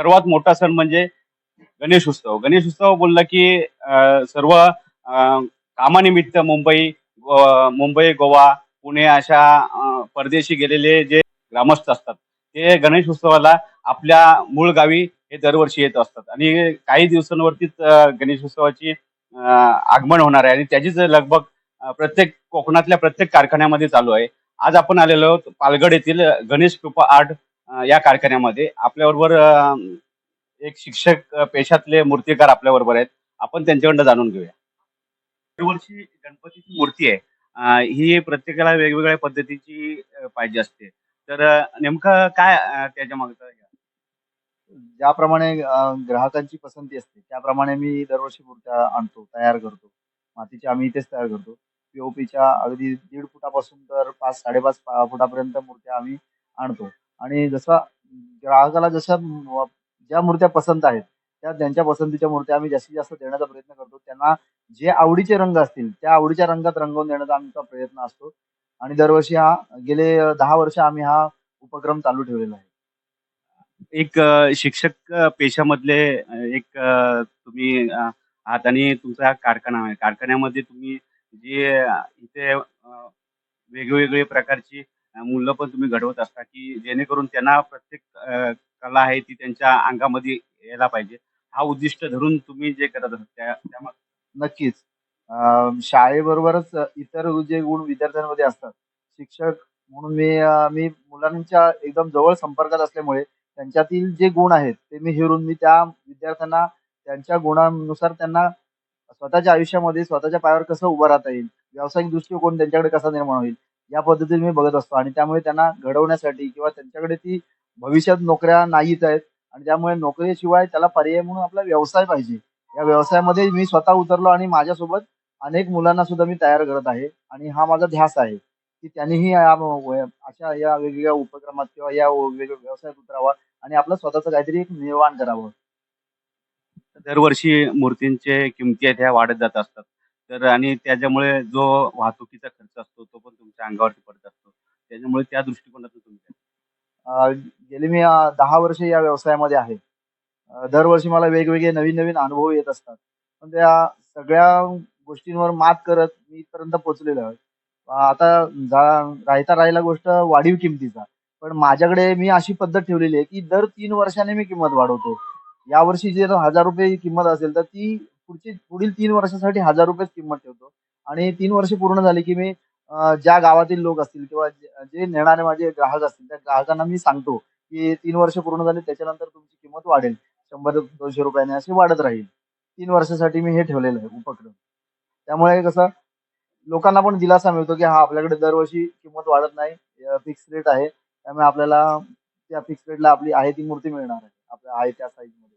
सर्वात मोठा सण म्हणजे गणेश उत्सव. गणेश उत्सव बोलला की सर्व कामानिमित्त मुंबई मुंबई गोवा पुणे अशा परदेशी गेलेले जे ग्रामस्थ असतात ते गणेश उत्सवाला आपल्या मूळ गावी हे दरवर्षी येत असतात. आणि काही दिवसांवरतीच गणेश उत्सवाची आगमन होणार आहे. आणि त्याचीच लगभग प्रत्येक कोकणातल्या प्रत्येक कारखान्यामध्ये चालू आहे. आज आपण आलेलो आहोत पालगड येथील गणेश कृपा आर्ट या कारखान्यामध्ये. आपल्याबरोबर एक शिक्षक पेशातले मूर्तिकार आपल्या बरोबर आहेत. आपण त्यांच्याकडनं जाणून घेऊया. दरवर्षी गणपतीची मूर्ती आहे. ही प्रत्येकाला वेगवेगळ्या पद्धतीची पाहिजे असते. तर नेमकं काय त्याच्या मागचं ज्याप्रमाणे ग्राहकांची पसंती असते त्याप्रमाणे मी दरवर्षी मूर्त्या आणतो तयार करतो. मातीच्या आम्ही इथेच तयार करतो. पीओपीच्या अगदी दीड फुटापासून तर पाच साडेपाच पा- फुटापर्यंत मूर्त्या आम्ही आणतो. आणि जसा ग्राहकाला जशा ज्या मूर्त्या पसंत आहेत त्या त्यांच्या पसंतीच्या मूर्त्या आम्ही जास्तीत जास्त देण्याचा प्रयत्न करतो. त्यांना जे आवडीचे रंग असतील त्या आवडीच्या रंगात रंगवून देण्याचा आमचा प्रयत्न असतो. आणि दरवर्षी हा गेले दहा वर्ष आम्ही हा उपक्रम चालू ठेवलेला आहे. एक शिक्षक पेशामधले एक तुम्ही आहात आणि तुमचा हा कारखाना आहे. कारखान्यामध्ये तुम्ही जे इथे वेगवेगळे प्रकारची मूल्य मुलं पण तुम्ही घडवत असता की जेणेकरून त्यांना प्रत्येक कला आहे ती त्यांच्या अंगामध्ये यायला पाहिजे. हा उद्दिष्ट धरून तुम्ही जे करत असता त्या नक्कीच. शाळेबरोबरच इतर जे गुण विद्यार्थ्यांमध्ये असतात शिक्षक म्हणून मी मी मुलांच्या एकदम जवळ संपर्कात असल्यामुळे त्यांच्यातील जे गुण आहेत ते मी हेरून मी त्या विद्यार्थ्यांना त्यांच्या गुणानुसार त्यांना स्वतःच्या आयुष्यामध्ये स्वतःच्या पायावर कसं उभं राहता येईल व्यावसायिक दृष्टिकोन त्यांच्याकडे कसा निर्माण होईल या पद्धतीने मी बघत असतो. आणि त्यामुळे त्यांना घडवण्यासाठी किंवा त्यांच्याकडे ती भविष्यात नोकऱ्या नाहीच आहेत. आणि त्यामुळे नोकरीशिवाय त्याला पर्याय म्हणून आपला व्यवसाय पाहिजे. या व्यवसायामध्ये मी स्वतः उतरलो आणि माझ्यासोबत अनेक मुलांना सुद्धा मी तयार करत आहे. आणि हा माझा ध्यास आहे की त्यांनीही अशा या वेगवेगळ्या उपक्रमात किंवा या वेगवेगळ्या व्यवसायात उतरावा आणि आपलं स्वतःचं काहीतरी एक निर्माण करावं. दरवर्षी मूर्तींचे किमती आहेत ह्या वाढत जात असतात. तर आणि त्याच्यामुळे जो वाहतुकीचा खर्च असतो तो पण तुमच्या अंगावरती पडत असतो. त्याच्यामुळे त्या दृष्टिकोनातून तुम्ही गेले मी दहा वर्ष या व्यवसायामध्ये आहे. दरवर्षी मला वेगवेगळे नवीन नवीन अनुभव येत असतात. पण त्या सगळ्या गोष्टींवर मात करत मी इथपर्यंत पोचलेलो आहे. आता जा- राहता राहिला गोष्ट वाढीव किमतीचा. पण माझ्याकडे मी अशी पद्धत ठेवलेली आहे की दर तीन वर्षाने मी किंमत वाढवतो. यावर्षी जे हजार रुपये किंमत असेल तर ती पुढची पुढील तीन वर्षासाठी हजार रुपयेच किंमत ठेवतो. आणि तीन वर्ष पूर्ण झाली की मी ज्या गावातील लोक असतील किंवा जे जे नेणारे माझे ग्राहक असतील त्या ग्राहकांना मी सांगतो की तीन वर्ष पूर्ण झाली त्याच्यानंतर तुमची किंमत वाढेल. शंभर दोनशे रुपयाने अशी वाढत राहील. तीन वर्षासाठी मी हे ठेवलेलं आहे उपक्रम. त्यामुळे कसं लोकांना पण दिलासा मिळतो की हा आपल्याकडे दरवर्षी किंमत वाढत नाही फिक्स रेट आहे. त्यामुळे आपल्याला त्या फिक्स रेटला आपली आहे ती मूर्ती मिळणार आहे. आपल्या आहे त्या साईजमध्ये.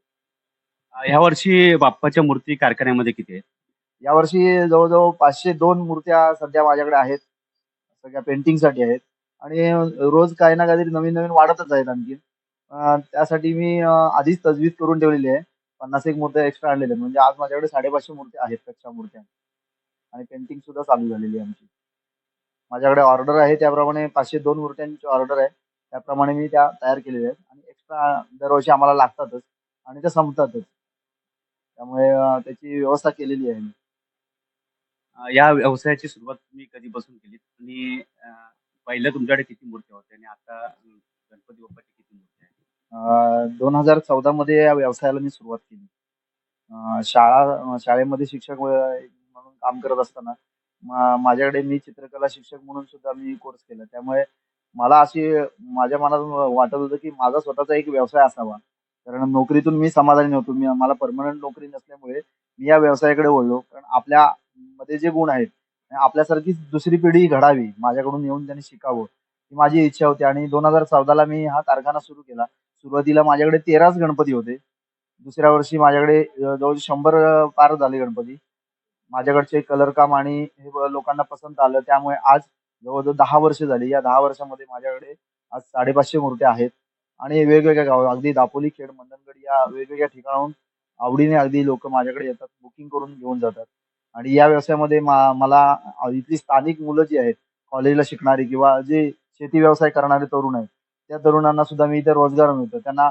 ह्या वर्षी बाप्पाच्या मूर्ती कारखान्यामध्ये किती आहेत? यावर्षी जवळजवळ पाचशे दोन मूर्त्या सध्या माझ्याकडे आहेत. सगळ्या पेंटिंगसाठी आहेत. आणि रोज काही ना काहीतरी नवीन नवीन वाढतच आहेत आणखी त्यासाठी मी आधीच तजवीज करून ठेवलेली आहे. पन्नास एक मूर्त्या एक्स्ट्रा आणलेल्या आहेत. म्हणजे आज माझ्याकडे साडेपाचशे मूर्त्या आहेत कच्च्या मूर्त्या. आणि पेंटिंग सुद्धा चालू झालेली आहे आमची. माझ्याकडे ऑर्डर आहे त्याप्रमाणे पाचशे दोन मूर्त्यांची ऑर्डर आहे. त्याप्रमाणे मी त्या तयार केलेल्या आहेत. आणि एक्स्ट्रा दरवर्षी आम्हाला लागतातच. आणि त्या संपतातच. त्यामुळे त्याची व्यवस्था केलेली आहे मी. या व्यवसायाची सुरुवात तुम्ही कधीपासून केली? आणि पहिलं तुमच्याकडे किती मूर्त्या होत्या आणि आता गणपती बाप्पाची किती मूर्त्या आहेत? दोन हजार चौदा मध्ये या व्यवसायाला मी सुरुवात केली. शाळा शाळेमध्ये शिक्षक म्हणून काम करत असताना मा- माझ्याकडे मी चित्रकला शिक्षक म्हणून सुद्धा मी कोर्स केला. त्यामुळे मला अशी माझ्या मनात वाटत होतं की माझा स्वतःचा एक व्यवसाय असावा. कारण नोकरीतून मी समाधानी नव्हतो. मी मला परमनंट नोकरी नसल्यामुळे मी या व्यवसायाकडे वळलो. कारण आपल्या मध्ये जे गुण आहेत आपल्यासारखीच दुसरी पिढी घडावी माझ्याकडून येऊन त्यांनी शिकावं ही माझी इच्छा होती. आणि दोन हजार चौदाला मी हा कारखाना सुरू केला. सुरुवातीला माझ्याकडे तेराच गणपती होते. दुसऱ्या वर्षी माझ्याकडे जवळ शंभर पार झाले गणपती. माझ्याकडचे कलर काम आणि हे लोकांना पसंत आलं. त्यामुळे आज जवळजवळ दहा वर्ष झाली. या दहा वर्षामध्ये माझ्याकडे आज साडेपाचशे मूर्त्या आहेत. आणि वेगवेगळ्या गाव अगदी दापोली खेड मंडणगड या वेगवेगळ्या ठिकाणाहून आवडीने अगदी लोक माझ्याकडे येतात बुकिंग करून घेऊन जातात. आणि या व्यवसायामध्ये मा- मला इथली स्थानिक मुलं जी आहेत कॉलेजला शिकणारी किंवा जे शेती व्यवसाय करणारे तरुण आहेत त्या तरुणांना सुद्धा मी इथे रोजगार मिळतो. त्यांना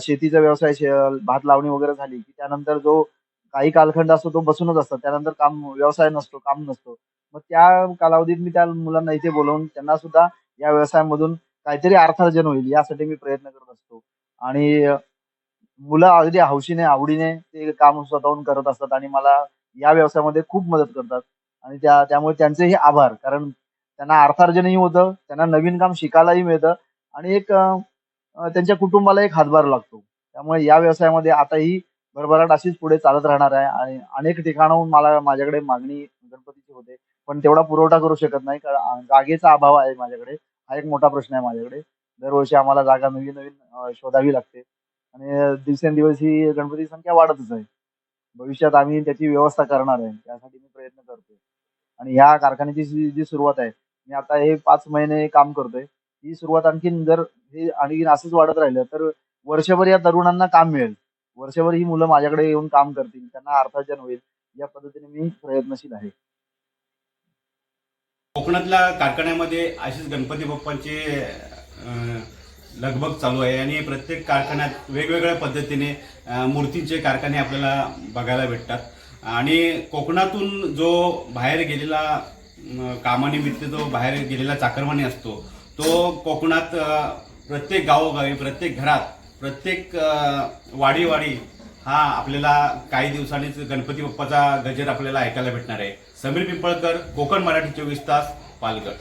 शेतीचा व्यवसाय शे- भात लावणी वगैरे झाली की त्यानंतर जो काही कालखंड असतो तो बसूनच असतात त्यानंतर काम व्यवसाय नसतो काम नसतो. मग त्या कालावधीत मी त्या मुलांना इथे बोलवून त्यांना सुद्धा या व्यवसायामधून काहीतरी अर्थार्जन होईल यासाठी मी प्रयत्न करत असतो. आणि मुलं अगदी हौशीने आवडीने ते काम स्वतःहून करत असतात आणि मला या व्यवसायामध्ये खूप मदत करतात. आणि त्या त्यामुळे त्यांचेही आभार. कारण त्यांना अर्थार्जनही होतं त्यांना नवीन काम शिकायलाही मिळतं आणि एक त्यांच्या कुटुंबाला एक हातभार लागतो. त्यामुळे या व्यवसायामध्ये आताही भरभराट अशीच पुढे चालत राहणार आहे आणि अनेक ठिकाणाहून मला माझ्याकडे मागणी गणपतीची होते. पण तेवढा पुरवठा करू शकत नाही. कारण जागेचा अभाव आहे माझ्याकडे. हा एक मोठा प्रश्न आहे माझ्याकडे. दरवर्षी आम्हाला जागा नवीन नवीन शोधावी लागते. आणि दिवसेंदिवस ही गणपती संख्या वाढतच आहे. भविष्यात आम्ही त्याची व्यवस्था करणार आहे. त्यासाठी मी प्रयत्न करतोय. आणि ह्या कारखान्याची जी जी सुरुवात आहे मी आता हे पाच महिने काम करतोय. ही सुरुवात आणखीन जर हे आणखीन असंच वाढत राहिलं तर वर्षभर या तरुणांना काम मिळेल. वर्षभर ही मुलं माझ्याकडे येऊन काम करतील. त्यांना अर्थार्जन होईल. या पद्धतीने मी प्रयत्नशील आहे. कोकणातल्या कारखान्यामध्ये अशीच गणपती बाप्पांची लगभग लगबग चालू आहे आणि प्रत्येक कारखान्यात वेगवेगळ्या पद्धतीने मूर्तींचे कारखाने आपल्याला बघायला भेटतात. आणि कोकणातून जो बाहेर गेलेला कामानिमित्त जो बाहेर गेलेला चाकरमानी असतो तो कोकणात प्रत्येक गावोगावी प्रत्येक घरात प्रत्येक वाडीवाडी हा आपल्याला काही दिवसांनीच गणपती बाप्पाचा गजर आपल्याला ऐकायला भेटणार आहे. समीर पिंपळकर कोकण मराठी चोवीस तास पालघर.